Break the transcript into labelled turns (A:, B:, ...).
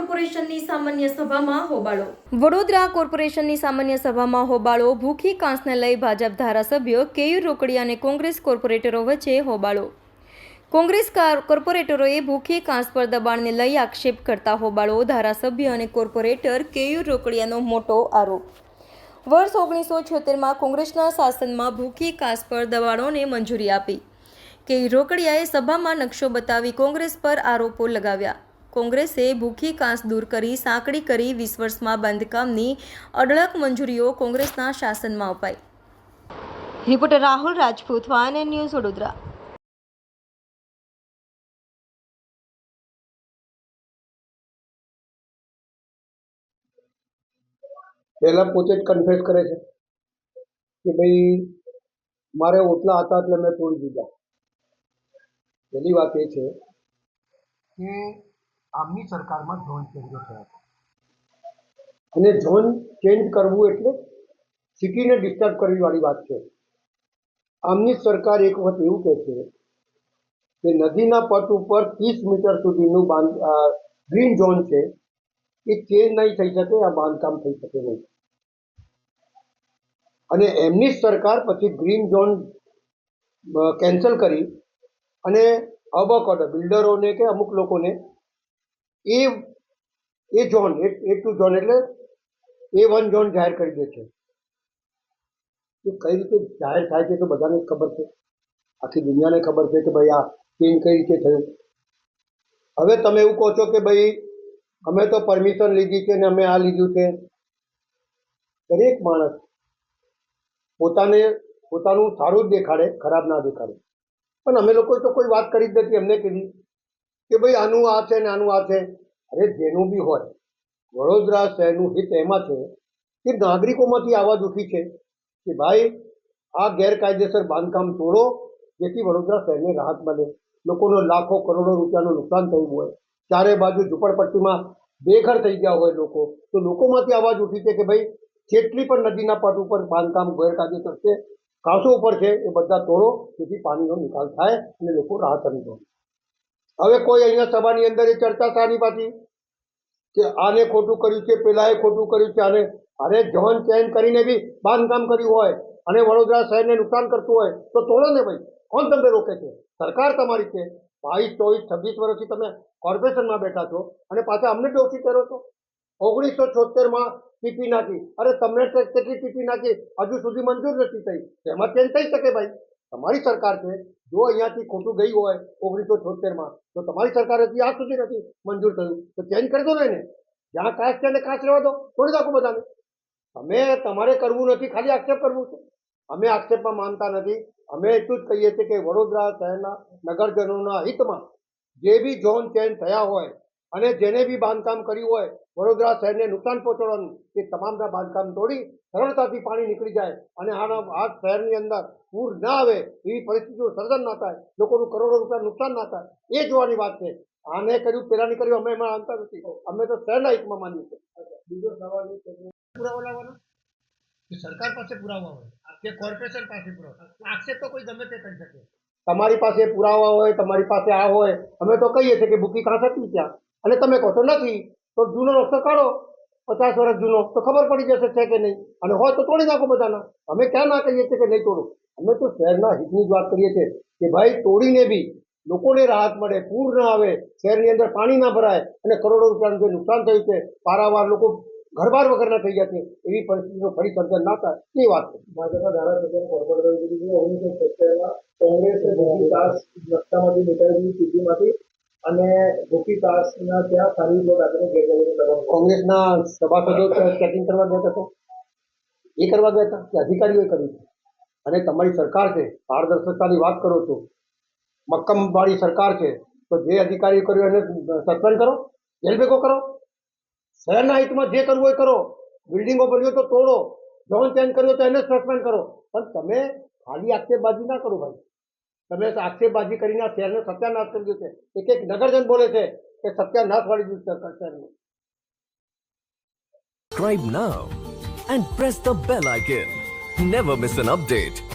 A: કોર્પોરેશનની સામાન્ય સભામાં હોબાળો. વડોદરા કોર્પોરેશનની સામાન્ય સભામાં હોબાળો. ભૂખી કાંસને લઈ ભાજપ ધારાસભ્યો કેયુર રોકડિયા અને કોંગ્રેસ કોર્પોરેટરો વચ્ચે હોબાળો. કોંગ્રેસ કોર્પોરેટરોએ ભૂખી કાંસ પર દબાણને લઈ આક્ષેપ કરતા હોબાળો. ધારાસભ્ય અને કોર્પોરેટર કેયુર રોકડિયાનો મોટો આરોપ. વર્ષ ઓગણીસો છોતેરમાં કોંગ્રેસના શાસનમાં ભૂખી કાંસ પર દબાણોને મંજૂરી આપી. કે રોકડિયાએ સભામાં નકશો બતાવી કોંગ્રેસ પર આરોપો લગાવ્યા. કોંગ્રેસે ભૂખી કાંસ દૂર કરી સાંકડી કરી વીસ વર્ષમાં બાંધકામની અઢળક મંજૂરીઓ કોંગ્રેસના શાસનમાં અપાઈ. Reporter Rahul Rajput one news Vadodara.
B: પહેલા પોતે જ કન્ફેસ કરે છે કે ભાઈ મારે ઓટલા હતા એટલે મેં તોડી દીધા. પહેલી વાત એ છે કે આમની સરકારમાં ઝોન ચેન્જો થયા છે. અને ઝોન ચેન્જ કરવું એટલે સિટીને ડિસ્ટર્બ કરવી વાળી વાત છે. આમની સરકાર એક વખત એવું કહે છે કે નદીના પટ ઉપર ત્રીસ મીટર સુધીનું બાંધ ગ્રીન ઝોન છે, એ ચેન્જ નહીં થઈ શકે, આ બાંધકામ થઈ શકે નહીં. અને એમની સરકાર પછી ગ્રીન ઝોન કેન્સલ કરી અને અબકોડ બિલ્ડરોને કે અમુક લોકોને એ A zone, A two zone એટલે એ વન ઝોન જાહેર કરી દે છે. એ કઈ રીતે જાહેર થાય છે તો બધાને ખબર છે. આખી દુનિયાને ખબર છે કે ભાઈ આ ચેન્જ કઈ રીતે થયું. હવે તમે એવું કહો છો કે ભાઈ અમે તો પરમિશન લીધી છે ને અમે આ લીધું છે. દરેક માણસ પોતાને, પોતાનું સારું જ દેખાડે, ખરાબ ના દેખાડે. પણ અમે લોકોએ તો કોઈ વાત કરી જ નથી એમને કીધી. કે ભાઈ આનું આ છે ને આનું આ છે. અરે જેનું બી હોય, વડોદરા શહેરનું હિત એમાં છે કે નાગરિકોમાંથી આવાજ ઉઠી છે કે ભાઈ આ ગેરકાયદેસર બાંધકામ તોડો, જેથી વડોદરા શહેરને રાહત મળે. લોકોનો લાખો, કરોડો રૂપિયાનું નુકસાન થયું હોય. ચારે બાજુ ઝૂંપડપટ્ટીમાં બેઘર થઈ ગયા હોય લોકો. તો લોકોમાંથી આવાજ ઉઠી છે કે ભાઈ જેટલી પણ નદીના પટ ઉપર બાંધકામ ગેરકાયદેસર છે, કાંસો ઉપર છે, એ બધા તોડો, જેથી પાણીનો નિકાલ થાય અને લોકો રાહત અનુભવે. હવે કોઈ અહીંયા સભાની અંદર એ ચર્ચા સારી પાછી? કે આને ખોટું કર્યું છે, પેલાએ ખોટું કર્યું છે આને અરે ઝોન ચેન કરીને બી બાંધકામ કર્યું હોય, અને વડોદરા શહેરને નુકસાન કરતું હોય, તો તોડો ને ભાઈ. કોણ તમને રોકે છે? સરકાર તમારી છે. બાવીસ ચોવીસ, છવ્વીસ વર્ષથી તમે કોર્પોરેશનમાં બેઠા છો, અને પાછા અમને ડોસી કરો છો. ઓગણીસો છોતેરમાં ટીપી નાખી. અરે તમને કેટલી ટીપી નાખી? હજુ સુધી મંજૂર નથી થઈ. તેમાં ચેન્જ થઈ શકે ભાઈ? તમારી સરકાર છે, જો અહીંયાથી ખોટું ગઈ હોય ઓગણીસો છોતેરમાં તો તમારી સરકાર હતી આજ સુધી નથી મંજૂર થયું. તો ચેન્જ કરી દો ને એને. જ્યાં કાચ છે એને કાચ રહેવા દો. છોડી નાખો બધાને. તમે તમારે કરવું નથી, ખાલી આક્ષેપ કરવું છે. અમે આક્ષેપમાં માનતા નથી. અમે એટલું જ કહીએ છીએ કે વડોદરા શહેરના નગરજનોના હિતમાં જે બી ઝોન ચેન્જ થયા હોય અને જેને બી બાંધકામ કર્યું હોય, વડોદરા શહેરને નુકસાન પહોંચાડવાનું, એ તમામના બાંધકામ તોડી સરળતાથી પાણી નીકળી જાય અને આના આ શહેરની અંદર પૂર ના આવે એવી પરિસ્થિતિનું સર્જન ના થાય લોકોનું કરોડો રૂપિયા નુકસાન ના થાય એ જોવાની વાત છે. આને કર્યું પેલાની કર્યું અમે એમાં અંતર નથી. અમે તો શહેરના હિતમાં માનીએ છીએ. બીજો સવાલ એ છે કે પુરાવા લાવવાના? સરકાર પાસે પુરાવા હોય કે કોર્પોરેશન પાસે પુરાવા? આક્ષેપ તો કોઈ ગમે તે કરી શકે. તમારી પાસે પુરાવા હોય તમારી પાસે આ હોય અમે તો કહીએ છીએ કે બુકી કાંસ હતી ત્યાં. અને તમે કહો તો નથી. તો જૂનો રસ્તો કાઢો. પચાસ વર્ષ જૂનો, તો ખબર પડી જશે છે કે નહીં? અને હોય તો તોડી નાખો બધાના. અમે ક્યાં ના કહીએ છીએ કે નહીં તોડો? અમે તો શહેરના હિતની જ વાત કરીએ છીએ કે ભાઈ, તોડીને બી લોકોને રાહત મળે, પૂર ના આવે, શહેરની અંદર પાણી ના ભરાય અને કરોડો રૂપિયાનું જે નુકસાન થયું છે, પારાવાર લોકો ઘરબાર વગરના થઈ ગયા છે, એવી પરિસ્થિતિનું ફરી સર્જન ના થાય, એ વાત છે. ભાજપના ધારાસભ્ય કોર્પોરેટર ઓગણીસો સિત્તેરમાં કોંગ્રેસે રસ્તામાંથી નીકળેલી સ્થિતિમાંથી અને ભૂખી દાસના ત્યાં સારી ગેરકાયદેસર દબાણ કોંગ્રેસના સભાસદો ચેકિંગ કરવા ગયા હતા એ કરવા ગયા હતા? કે અધિકારીઓએ કર્યું અને તમારી સરકાર છે, પારદર્શકતાની વાત કરો છો. મક્કમવાળી સરકાર છે, તો જે અધિકારીઓ કર્યું એને સસ્પેન્ડ કરો? જેલ ભેગો કરો? શહેરના હિતમાં જે કરવું હોય કરો. બિલ્ડિંગો ભર્યો તો તોડો. ઝોન ચેન્જ કર્યો તો એને સસ્પેન્ડ કરો. પણ તમે ખાલી આક્ષેપબાજી ના કરો ભાઈ. તમે આક્ષેપબાજી કરીને આ શહેરને સત્યાનાશ કરી દીધું છે એક એક નગરજન બોલે છે કે સત્યાનાશ વાળી દીધું સરકાર શહેરને
C: Subscribe now and press the bell icon. Never miss an update.